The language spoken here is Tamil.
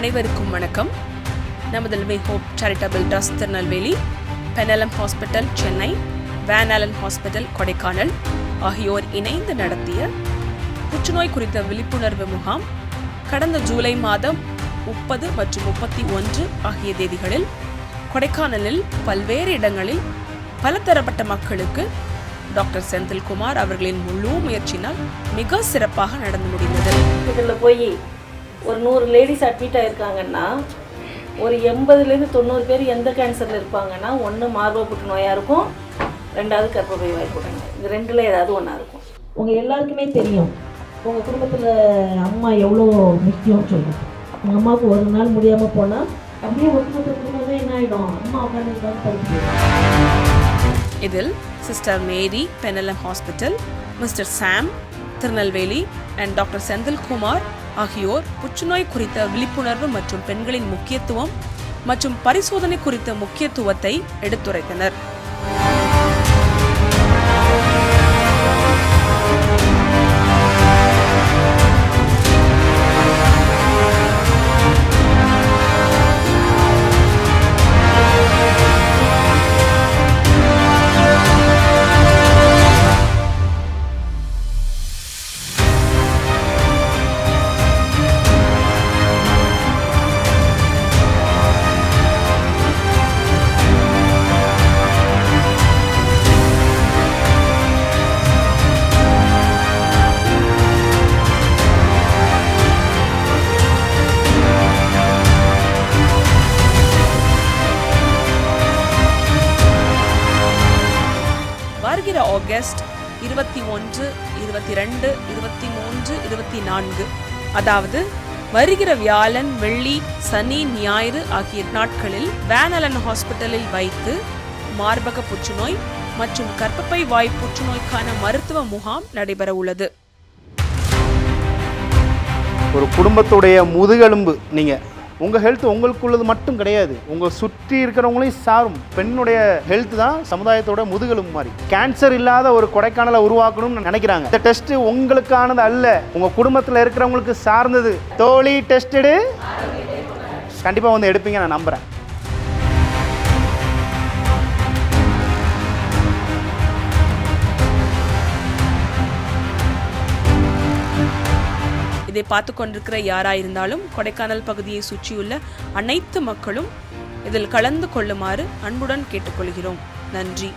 அனைவருக்கும் வணக்கம். நமது living hope charitable trust Tirunelveli பெனலம் hospital Chennai வேனாலன் ஹாஸ்பிட்டல் கொடைக்கானல் ஆகியோர் இணைந்து நடத்திய புற்றுநோய் குறித்த விழிப்புணர்வு முகாம் கடந்த ஜூலை மாதம் முப்பது மற்றும் முப்பத்தி ஒன்று ஆகிய தேதிகளில் கொடைக்கானலில் பல்வேறு இடங்களில் பலதரப்பட்ட மக்களுக்கு டாக்டர் செந்தில்குமார் அவர்களின் முழு முயற்சியினால் மிக சிறப்பாக நடந்து முடிந்தது. இதில் போய் ஒரு நூறு லேடிஸ் அட்மிட் ஆயிருக்காங்கன்னா ஒரு எண்பதுலேருந்து தொண்ணூறு பேர் எந்த கேன்சரில் இருப்பாங்கன்னா ஒன்று மார்பக புற்றுநோயாக இருக்கும் ரெண்டாவது கர்ப்பப்பை வாய் புற்றுநோய் இது ரெண்டில் ஏதாவது ஒன்றா இருக்கும். உங்கள் எல்லாருக்குமே தெரியும். உங்கள் குடும்பத்தில் அம்மா எவ்வளோ முக்கியம்னு சொல்லி உங்கள் அம்மாவுக்கு ஒரு நாள் முடியாமல் போனால் அப்படியே ஒட்டுமொத்த குடும்பமே என்ன ஆகிடும் அம்மா உட்காந்து இதில் sister Mary பெனலம் hospital mister Sam Tirunelveli and doctor Senthilkumar ஆகியோர் புற்றுநோய் குறித்த விழிப்புணர்வு மற்றும் பெண்களின் முக்கியத்துவம் மற்றும் பரிசோதனை குறித்த முக்கியத்துவத்தை எடுத்துரைத்தனர். வருகிற ஆகஸ்ட் இருபத்தி ஒன்று இருபத்தி ரெண்டு இருபத்தி மூன்று இருபத்தி நான்கு. அதாவது வருகிற வியாழன் வெள்ளி சனி ஞாயிறு ஆகிய நாட்களில் வேனலன் ஹாஸ்பிட்டலில் வைத்து மார்பக புற்றுநோய் மற்றும் கர்ப்பப்பை வாய் புற்றுநோய்க்கான மருத்துவ முகாம் நடைபெற உள்ளது ஒரு குடும்பத்துடைய முதுகெலும்பு நீங்கள் உங்கள் ஹெல்த் உங்களுக்குள்ளது மட்டும் கிடையாது. உங்கள் சுற்றி இருக்கிறவங்களையும் சாரும். பெண்ணுடைய ஹெல்த் தான் சமுதாயத்தோட முதுகெலும்பு மாதிரி. கேன்சர் இல்லாத ஒரு கொடைக்கானலை உருவாக்கணும்னு நினைக்கிறாங்க. இந்த டெஸ்ட் உங்களுக்கானது அல்ல. உங்கள் குடும்பத்தில் இருக்கிறவங்களுக்கு சார்ந்தது. தோழி டெஸ்டடு கண்டிப்பாக வந்து எடுப்பீங்க நான் நம்புகிறேன் இதை பார்த்து கொண்டிருக்கிற யாராக கொடைக்கானல் பகுதியை சுற்றியுள்ள அனைத்து மக்களும் இதில் கலந்து கொள்ளுமாறு அன்புடன் கேட்டுக்கொள்கிறோம். நன்றி.